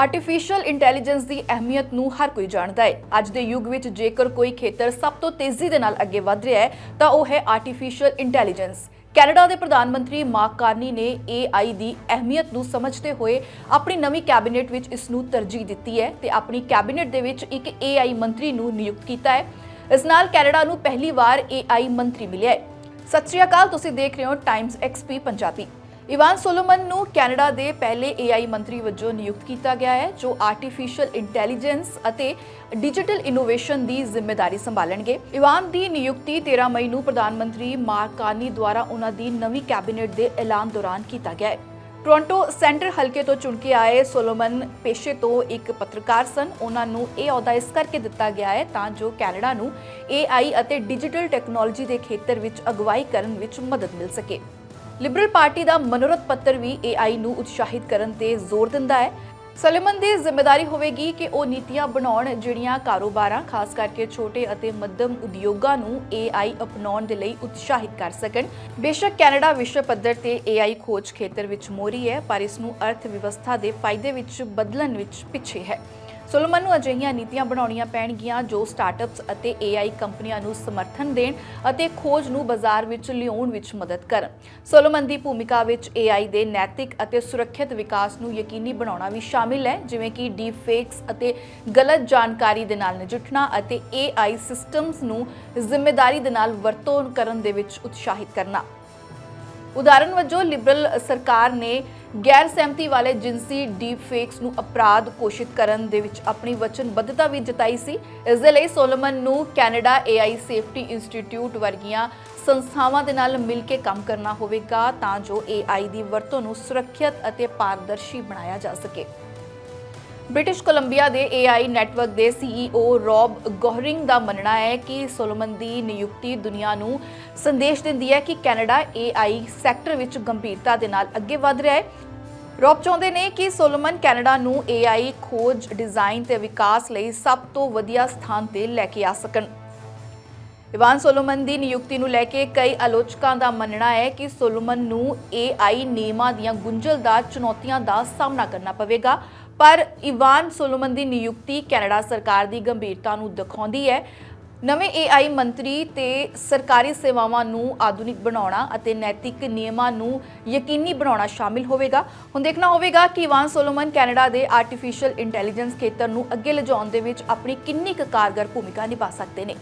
Artificial intelligence ਦੀ ਅਹਿਮੀਅਤ ਨੂੰ ਹਰ ਕੋਈ ਜਾਣਦਾ ਹੈ। ਅੱਜ ਦੇ ਯੁੱਗ ਵਿੱਚ ਜੇਕਰ ਕੋਈ ਖੇਤਰ ਸਭ ਤੋਂ ਤੇਜ਼ੀ ਦੇ ਨਾਲ ਅੱਗੇ ਵਧ ਰਿਹਾ ਹੈ, ਤਾਂ ਉਹ ਹੈ ਆਰਟੀਫੀਸ਼ੀਅਲ ਇੰਟੈਲੀਜੈਂਸ ਕੈਨੇਡਾ ਦੇ ਪ੍ਰਧਾਨ ਮੰਤਰੀ ਮਾਰਕ ਕਾਰਨੀ ਨੇ AI ਦੀ ਅਹਿਮੀਅਤ ਨੂੰ ਸਮਝਦੇ ਹੋਏ ਆਪਣੀ ਨਵੀਂ ਕੈਬਨਿਟ ਵਿੱਚ ਇਸ ਨੂੰ ਤਰਜੀਹ ਦਿੱਤੀ ਹੈ ਤੇ ਆਪਣੀ ਕੈਬਨਿਟ ਦੇ ਵਿੱਚ ਇੱਕ AI ਮੰਤਰੀ ਨੂੰ ਨਿਯੁਕਤ ਕੀਤਾ ਹੈ। ਇਸ ਨਾਲ ਕੈਨੇਡਾ ਨੂੰ ਪਹਿਲੀ ਵਾਰ AI ਮੰਤਰੀ ਮਿਲਿਆ ਹੈ। ਸਤਿ ਸ਼੍ਰੀ ਅਕਾਲ, ਤੁਸੀਂ ਦੇਖ ਰਹੇ ਹੋ Times XP Punjabi. Evan Solomon ਨੂੰ ਕੈਨੇਡਾ ਦੇ ਪਹਿਲੇ AI ਮੰਤਰੀ ਵਜੋਂ ਨਿਯੁਕਤ ਕੀਤਾ ਗਿਆ ਹੈ, ਜੋ ਆਰਟੀਫੀਸ਼ੀਅਲ ਇੰਟੈਲੀਜੈਂਸ ਅਤੇ ਡਿਜੀਟਲ ਇਨੋਵੇਸ਼ਨ ਦੀ ਜ਼ਿੰਮੇਵਾਰੀ ਸੰਭਾਲਣਗੇ। ਇਵਾਨ ਦੀ ਨਿਯੁਕਤੀ 13 ਮਈ ਨੂੰ ਪ੍ਰਧਾਨ ਮੰਤਰੀ ਮਾਰਕ ਕਾਰਨੀ ਦੁਆਰਾ ਉਹਨਾਂ ਦੀ ਨਵੀਂ ਕੈਬਨਿਟ ਦੇ ਐਲਾਨ ਦੌਰਾਨ ਕੀਤਾ ਗਿਆ ਹੈ। ਟੋਰਾਂਟੋ ਸੈਂਟਰ ਹਲਕੇ ਤੋਂ ਚੁਣ ਕੇ ਆਏ ਸੋਲੋਮਨ ਪੇਸ਼ੇ ਤੋਂ ਇੱਕ ਪੱਤਰਕਾਰ ਸਨ। ਉਹਨਾਂ ਨੂੰ ਇਹ ਅਹੁਦਾ ਇਸ ਕਰਕੇ ਦਿੱਤਾ ਗਿਆ ਹੈ ਤਾਂ ਜੋ ਕੈਨੇਡਾ ਨੂੰ AI ਅਤੇ ਡਿਜੀਟਲ ਟੈਕਨੋਲੋਜੀ ਦੇ ਖੇਤਰ ਵਿੱਚ ਅਗਵਾਈ ਕਰਨ ਵਿੱਚ ਮਦਦ ਮਿਲ ਸਕੇ। ਲਿਬਰਲ ਪਾਰਟੀ ਦਾ ਮਨੋਰਥ ਪੱਤਰ ਵੀ AI ਨੂੰ ਉਤਸ਼ਾਹਿਤ ਕਰਨ ਤੇ ਜ਼ੋਰ ਦਿੰਦਾ ਹੈ। ਸਲੀਮਨ ਦੀ ਜ਼ਿੰਮੇਵਾਰੀ ਹੋਵੇਗੀ ਕਿ ਉਹ ਨੀਤੀਆਂ ਬਣਾਉਣ ਜਿਹੜੀਆਂ ਕਾਰੋਬਾਰਾਂ, ਖਾਸ ਕਰਕੇ ਛੋਟੇ ਅਤੇ ਮੱਧਮ ਉਦਯੋਗਾਂ ਨੂੰ AI ਅਪਣਾਉਣ ਦੇ ਲਈ ਉਤਸ਼ਾਹਿਤ ਕਰ ਸਕਣ। ਬੇਸ਼ੱਕ ਕੈਨੇਡਾ ਵਿਸ਼ਵ ਪੱਧਰ ਤੇ AI ਖੋਜ ਖੇਤਰ ਵਿੱਚ ਮੋਰੀ ਹੈ, ਪਰ ਇਸ ਨੂੰ ਅਰਥ ਵਿਵਸਥਾ ਦੇ ਫਾਇਦੇ ਵਿੱਚ ਬਦਲਣ ਵਿੱਚ ਪਿੱਛੇ ਹੈ। ਸੋਲੋਮਨ ਨੂੰ ਅਜਿਹੀਆਂ ਨੀਤੀਆਂ ਬਣਾਉਣੀਆਂ ਪੈਣਗੀਆਂ ਜੋ ਸਟਾਰਟਅਪਸ ਅਤੇ AI ਕੰਪਨੀਆਂ ਨੂੰ ਸਮਰਥਨ ਦੇਣ ਅਤੇ ਖੋਜ ਨੂੰ ਬਾਜ਼ਾਰ ਵਿੱਚ ਲਿਆਉਣ ਵਿੱਚ ਮਦਦ ਕਰਨ। ਸੋਲੋਮਨ ਦੀ ਭੂਮਿਕਾ ਵਿੱਚ AI ਦੇ ਨੈਤਿਕ ਅਤੇ ਸੁਰੱਖਿਅਤ ਵਿਕਾਸ ਨੂੰ ਯਕੀਨੀ ਬਣਾਉਣਾ ਵੀ ਸ਼ਾਮਿਲ ਹੈ, ਜਿਵੇਂ ਕਿ ਡੀਪ ਫੇਕਸ ਅਤੇ ਗਲਤ ਜਾਣਕਾਰੀ ਦੇ ਨਾਲ ਨਜਿੱਠਣਾ ਅਤੇ AI ਸਿਸਟਮਸ ਨੂੰ ਜ਼ਿੰਮੇਵਾਰੀ ਦੇ ਨਾਲ ਵਰਤੋਂ ਕਰਨ ਦੇ ਵਿੱਚ ਉਤਸ਼ਾਹਿਤ ਕਰਨਾ। ਉਦਾਹਰਨ ਵਜੋਂ, ਲਿਬਰਲ ਸਰਕਾਰ ਨੇ ਗੈਰ ਸਹਿਮਤੀ ਵਾਲੇ ਜਿੰਸੀ ਡੀਪ ਫੇਕਸ ਨੂੰ ਅਪਰਾਧ ਘੋਸ਼ਿਤ ਕਰਨ ਦੇ ਵਿੱਚ ਆਪਣੀ ਵਚਨਬੱਧਤਾ ਵੀ ਜਤਾਈ ਸੀ। ਇਸ ਦੇ ਲਈ ਸੋਲੋਮਨ ਨੂੰ ਕੈਨੇਡਾ AI ਸੇਫਟੀ ਇੰਸਟੀਚਿਊਟ ਵਰਗੀਆਂ ਸੰਸਥਾਵਾਂ ਦੇ ਨਾਲ ਮਿਲ ਕੇ ਕੰਮ ਕਰਨਾ ਹੋਵੇਗਾ ਤਾਂ ਜੋ AI ਦੀ ਵਰਤੋਂ ਨੂੰ ਸੁਰੱਖਿਅਤ ਅਤੇ ਪਾਰਦਰਸ਼ੀ ਬਣਾਇਆ ਜਾ ਸਕੇ। ਬ੍ਰਿਟਿਸ਼ ਕੋਲੰਬੀਆ ਦੇ AI ਨੈਟਵਰਕ ਦੇ CEO ਰੌਬ ਗੋਹਰਿੰਗ ਦਾ ਮੰਨਣਾ ਹੈ ਕਿ ਸੋਲੋਮਨ ਦੀ ਨਿਯੁਕਤੀ ਦੁਨੀਆ ਨੂੰ ਸੰਦੇਸ਼ ਦਿੰਦੀ ਹੈ ਕਿ ਕੈਨੇਡਾ AI ਸੈਕਟਰ ਵਿੱਚ ਗੰਭੀਰਤਾ ਦੇ ਨਾਲ ਅੱਗੇ ਵਧ ਰਿਹਾ ਹੈ। ਰੌਬ ਚਾਹੁੰਦੇ ਨੇ ਕਿ ਸੋਲੋਮਨ ਕੈਨੇਡਾ ਨੂੰ AI ਖੋਜ, ਡਿਜ਼ਾਈਨ ਤੇ ਵਿਕਾਸ ਲਈ ਸਭ ਤੋਂ ਵਧੀਆ ਸਥਾਨ ਤੇ ਲੈ ਕੇ ਆ ਸਕਣ। ਇਵਾਨ ਸੋਲੋਮਨ ਦੀ ਨਿਯੁਕਤੀ ਨੂੰ ਲੈ ਕੇ ਕਈ ਆਲੋਚਕਾਂ ਦਾ ਮੰਨਣਾ ਹੈ ਕਿ ਸੋਲੋਮਨ ਨੂੰ AI ਨਿਯਮਾਂ ਦੀਆਂ ਗੁੰਝਲਦਾਰ ਚੁਣੌਤੀਆਂ ਦਾ ਸਾਹਮਣਾ ਕਰਨਾ ਪਵੇਗਾ। ਪਰ ਇਵਾਨ ਸੋਲੋਮਨ ਦੀ ਨਿਯੁਕਤੀ ਕੈਨੇਡਾ ਸਰਕਾਰ ਦੀ ਗੰਭੀਰਤਾ ਨੂੰ ਦਿਖਾਉਂਦੀ ਹੈ। ਨਵੇਂ AI ਮੰਤਰੀ ਤੇ ਸਰਕਾਰੀ ਸੇਵਾਵਾਂ ਨੂੰ ਆਧੁਨਿਕ ਬਣਾਉਣਾ ਅਤੇ ਨੈਤਿਕ ਨਿਯਮਾਂ ਨੂੰ ਯਕੀਨੀ ਬਣਾਉਣਾ ਸ਼ਾਮਿਲ ਹੋਵੇਗਾ। ਹੁਣ ਦੇਖਣਾ ਹੋਵੇਗਾ ਕਿ ਇਵਾਨ ਸੋਲੋਮਨ ਕੈਨੇਡਾ ਦੇ ਆਰਟੀਫੀਸ਼ੀਅਲ ਇੰਟੈਲੀਜੈਂਸ ਖੇਤਰ ਨੂੰ ਅੱਗੇ ਲਿਜਾਉਣ ਦੇ ਵਿੱਚ ਆਪਣੀ ਕਿੰਨੀ ਕੁ ਕਾਰਗਰ ਭੂਮਿਕਾ ਨਿਭਾ ਸਕਦੇ ਨੇ।